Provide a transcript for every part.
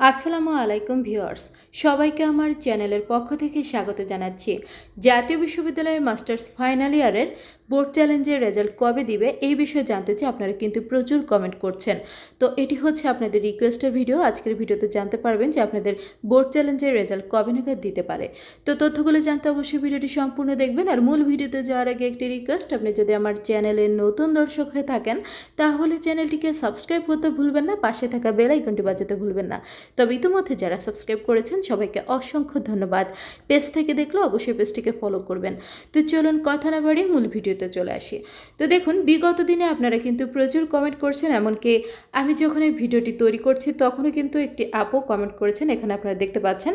আসসালামু আলাইকুম ভিউয়ার্স, সবাইকে আমার চ্যানেলের পক্ষ থেকে স্বাগত জানাচ্ছি। জাতীয় বিশ্ববিদ্যালয়ের মাস্টার্স ফাইনাল ইয়ারের বোর্ড চ্যালেঞ্জের রেজাল্ট কবে দিবে এই বিষয়ে জানতে চাই। আপনারা কিন্তু প্রচুর কমেন্ট করছেন। তো এটি হচ্ছে আপনাদের রিকোয়েস্টের ভিডিও। আজকের ভিডিওতে জানতে পারবেন যে আপনাদের বোর্ড চ্যালেঞ্জের রেজাল্ট কবে নাগাদ দিতে পারে। তো তথ্যগুলো জানতে অবশ্যই ভিডিওটি সম্পূর্ণ দেখবেন। আর মূল ভিডিওতে যাওয়ার আগে একটি রিকোয়েস্ট, আপনি যদি আমার চ্যানেলের নতুন দর্শক হয়ে থাকেন, তাহলে চ্যানেলটিকে সাবস্ক্রাইব করতে ভুলবেন না, পাশে থাকা বেল আইকনটি বাজাতে ভুলবেন না। তবে ইতিমধ্যে যারা সাবস্ক্রাইব করেছেন, সবাইকে অসংখ্য ধন্যবাদ। পেজ থেকে দেখলে অবশ্যই পেজটিকে ফলো করবেন। তো চলুন কথা না বাড়িয়ে মূল ভিডিওতে চলে আসি। তো দেখুন, বিগত দিনে আপনারা কিন্তু প্রচুর কমেন্ট করছেন, এমনকি আমি যখন এই ভিডিওটি তৈরি করছি, তখনও কিন্তু একটি আপও কমেন্ট করেছেন, এখানে আপনারা দেখতে পাচ্ছেন,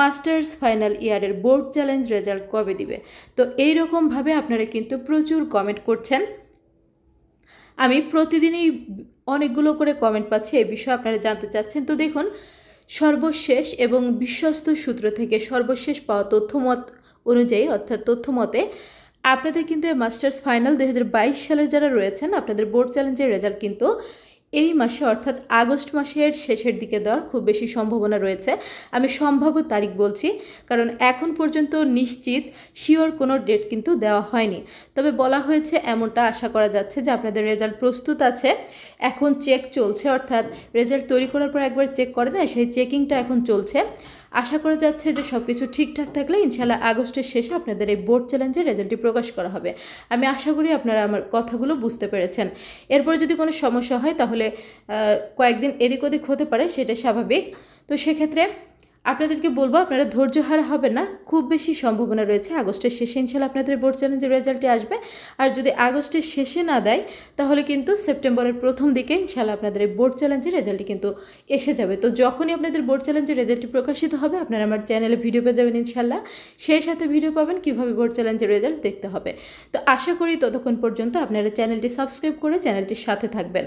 মাস্টার্স ফাইনাল ইয়ারের বোর্ড চ্যালেঞ্জ রেজাল্ট কবে দিবে? তো এই রকমভাবে আপনারা কিন্তু প্রচুর কমেন্ট করছেন। আমি প্রতিদিনই অনেকগুলো করে কমেন্ট পাচ্ছি এই বিষয়ে আপনারা জানতে চাচ্ছেন। তো দেখুন, সর্বশেষ এবং বিশ্বস্ত সূত্র থেকে সর্বশেষ পাওয়া তথ্যমত অনুযায়ী, অর্থাৎ তথ্যমতে আপনাদের কিন্তু এই মাস্টার্স ফাইনাল দুই হাজার বাইশ সালের যারা রয়েছেন, আপনাদের বোর্ড চ্যালেঞ্জের রেজাল্ট কিন্তু এই মাসে, অর্থাৎ আগস্ট মাসের শেষের দিকে দেওয়ার খুব বেশি সম্ভাবনা রয়েছে। আমি সম্ভাব্য তারিখ বলছি, কারণ এখন পর্যন্ত নিশ্চিত, শিওর কোনো ডেট কিন্তু দেওয়া হয়নি। তবে বলা হয়েছে এমনটা আশা করা যাচ্ছে যে আপনাদের রেজাল্ট প্রস্তুত আছে, এখন চেক চলছে, অর্থাৎ রেজাল্ট তৈরি করার পর একবার চেক করে না, সেই চেকিংটা এখন চলছে। আশা করা যাচ্ছে যে সব কিছু ঠিকঠাক থাকলে ইনশাল্লাহ আগস্টের শেষে আপনাদের এই বোর্ড চ্যালেঞ্জের রেজাল্টটি প্রকাশ করা হবে। আমি আশা করি আপনারা আমার কথাগুলো বুঝতে পেরেছেন। এরপর যদি কোনো সমস্যা হয় তাহলে কয়েকদিন এদিক ওদিক হতে পারে, সেটা স্বাভাবিক। তো সেক্ষেত্রে আপনাদেরকে বলব, আপনারা ধৈর্য হারা হবে না। খুব বেশি সম্ভাবনা রয়েছে আগস্টের শেষে। ইনশাল্লাহ আপনাদের বোর্ড চ্যালেঞ্জের রেজাল্টটি আসবে। আর যদি আগস্টের শেষে না দেয়, তাহলে কিন্তু সেপ্টেম্বরের প্রথম দিকে ইনশাল্লাহ আপনাদের বোর্ড চ্যালেঞ্জের রেজাল্টটি কিন্তু এসে যাবে। তো যখনই আপনাদের বোর্ড চ্যালেঞ্জের রেজাল্টটি প্রকাশিত হবে, আপনারা আমার চ্যানেলে ভিডিও পেয়ে যাবেন ইনশাল্লাহ। সেই সাথে ভিডিও পাবেন কীভাবে বোর্ড চ্যালেঞ্জের রেজাল্ট দেখতে হবে। তো আশা করি ততক্ষণ পর্যন্ত আপনারা চ্যানেলটি সাবস্ক্রাইব করে চ্যানেলটির সাথে থাকবেন।